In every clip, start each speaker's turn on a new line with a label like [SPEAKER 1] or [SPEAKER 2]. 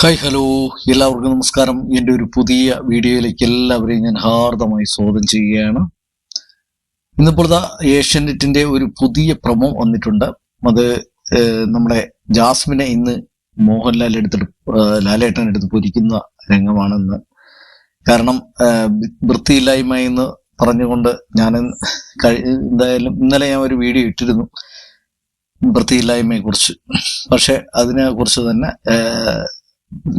[SPEAKER 1] Hi hello എല്ലാവർക്കും നമസ്കാരം. എന്റെ ഒരു പുതിയ വീഡിയോയിലേക്ക് എല്ലാവരെയും ഞാൻ ഹാർദമായി സ്വാഗതം ചെയ്യുകയാണ്. ഇന്നിപ്പോൾ ഏഷ്യൻ ഏഷ്യാനെറ്റിന്റെ ഒരു പുതിയ പ്രമോ വന്നിട്ടുണ്ട്. അത് നമ്മുടെ ജാസ്മിനെ ഇന്ന് മോഹൻലാൽ എടുത്തിട്ട് ലാലേട്ടൻ എടുത്ത് പൊരിക്കുന്ന രംഗമാണെന്ന്. കാരണം വൃത്തിയില്ലായ്മ എന്ന് പറഞ്ഞുകൊണ്ട് ഞാൻ എന്തായാലും ഇന്നലെ ഞാൻ ഒരു വീഡിയോ ഇട്ടിരുന്നു. വൃത്തിയില്ലായ്മയെ കുറിച്ച് പക്ഷെ അതിനെ കുറിച്ച് തന്നെ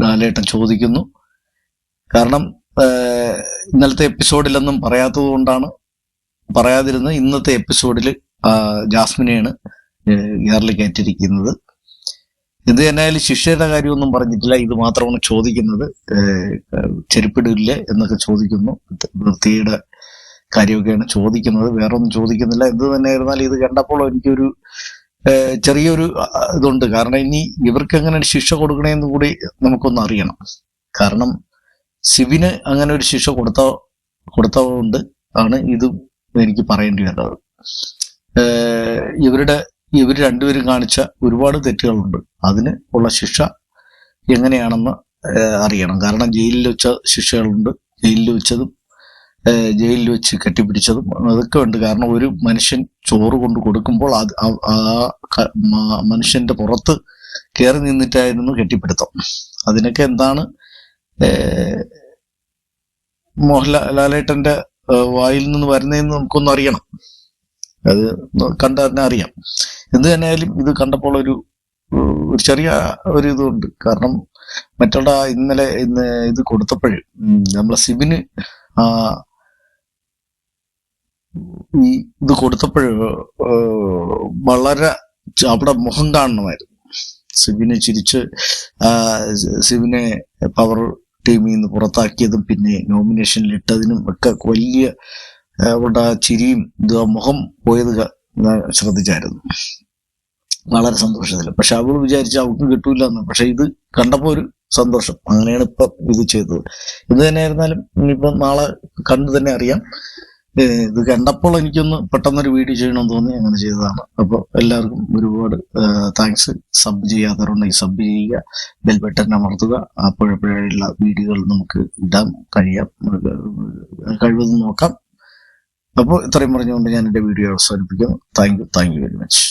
[SPEAKER 1] ലാലേട്ടൻ ചോദിക്കുന്നു. കാരണം ഇന്നലത്തെ എപ്പിസോഡിലൊന്നും പറയാത്തത് കൊണ്ടാണ് പറയാതിരുന്ന ഇന്നത്തെ എപ്പിസോഡിൽ ജാസ്മിനെയാണ് ഇയർലി കയറ്റിരിക്കുന്നത് ഇത് എന്നായാലും ശിക്ഷയുടെ കാര്യമൊന്നും പറഞ്ഞിട്ടില്ല. ഇത് മാത്രമാണ് ചോദിക്കുന്നത്. ചെരുപ്പിടില്ലേ എന്നൊക്കെ ചോദിക്കുന്നു. വൃത്തിയുടെ കാര്യമൊക്കെയാണ് ചോദിക്കുന്നത്. വേറൊന്നും ചോദിക്കുന്നില്ല. എന്ത് തന്നെ ആയിരുന്നാലും ഇത് കണ്ടപ്പോൾ എനിക്കൊരു ചെറിയൊരു ഇതുണ്ട്. കാരണം ഇനി ഇവർക്ക് എങ്ങനെ ശിക്ഷ കൊടുക്കണേന്ന് കൂടി നമുക്കൊന്ന് അറിയണം. കാരണം ശിവിന് അങ്ങനെ ഒരു ശിക്ഷ കൊടുത്ത കൊടുത്തതുകൊണ്ട് ആണ് ഇത് എനിക്ക് പറയേണ്ടി വരുന്നത്. ഇവരുടെ ഇവർ രണ്ടുപേരും കാണിച്ച ഒരുപാട് തെറ്റുകളുണ്ട്. അതിന് ഉള്ള ശിക്ഷ എങ്ങനെയാണെന്ന് അറിയണം. കാരണം ജയിലിൽ വെച്ച ശിക്ഷകളുണ്ട്. ജയിലിൽ വെച്ചതും ജയിലിൽ വെച്ച് കെട്ടിപ്പിടിച്ചതും അതൊക്കെ ഉണ്ട്. കാരണം ഒരു മനുഷ്യൻ ചോറ് കൊണ്ട് കൊടുക്കുമ്പോൾ അത് ആ- മനുഷ്യന്റെ പുറത്ത് കയറി നിന്നിട്ടായിരുന്നു കെട്ടിപ്പിടുത്തം. അതിനൊക്കെ എന്താണ് ഏഹ്, മോഹൻലാൽ ലാലേട്ടന്റെ വായിൽ നിന്ന് വരുന്നതെന്ന് നമുക്കൊന്ന് അറിയണം. അത് കണ്ട തന്നെ അറിയാം. എന്ത് തന്നെയായാലും ഇത് കണ്ടപ്പോൾ ഒരു ഒരു ചെറിയ ഒരു ഇതുണ്ട്. കാരണം മറ്റുള്ള ഇന്നലെ ഇന്ന് ഇത് കൊടുത്തപ്പോഴും നമ്മളെ സിബിന് ഇത് കൊടുത്തപ്പോഴ് വളരെ അവിടെ മുഖം കാണണമായിരുന്നു. സിബിനെ ചിരിച്ച് സിബിനെ പവർ ടീമിൽ നിന്ന് പുറത്താക്കിയതും പിന്നെ നോമിനേഷനിൽ ഇട്ടതിനും ഒക്കെ വലിയ അവരുടെ ആ ചിരിയും ഇത് മുഖം പോയത് ശ്രദ്ധിച്ചായിരുന്നു. വളരെ സന്തോഷത്തിൽ. പക്ഷെ അവൾ വിചാരിച്ച അവൾക്ക് കിട്ടൂല എന്ന്. പക്ഷെ ഇത് കണ്ടപ്പോ ഒരു സന്തോഷം. അങ്ങനെയാണ് ഇപ്പൊ ഇത് ചെയ്തത്. ഇത് തന്നെയായിരുന്നാലും ഇനിയിപ്പം നാളെ കണ്ടു തന്നെ അറിയാം. ഇത് കണ്ടപ്പോൾ എനിക്കൊന്ന് പെട്ടെന്നൊരു വീഡിയോ ചെയ്യണമെന്ന് തോന്നി അങ്ങനെ ചെയ്തതാണ്. അപ്പോൾ എല്ലാവർക്കും ഒരുപാട് താങ്ക്സ് സബ് ചെയ്യാത്തവരുണ്ടെങ്കിൽ സബ് ചെയ്യുക ബെൽ ബട്ടൺ അമർത്തുക. അപ്പോഴപ്പോഴുള്ള വീഡിയോകൾ നമുക്ക് ഇടാൻ കഴിയാം കഴിവതും നോക്കാം. അപ്പോൾ ഇത്രയും പറഞ്ഞുകൊണ്ട് ഞാൻ എന്റെ വീഡിയോ അവസാനിപ്പിക്കുന്നു. Thank you thank you very much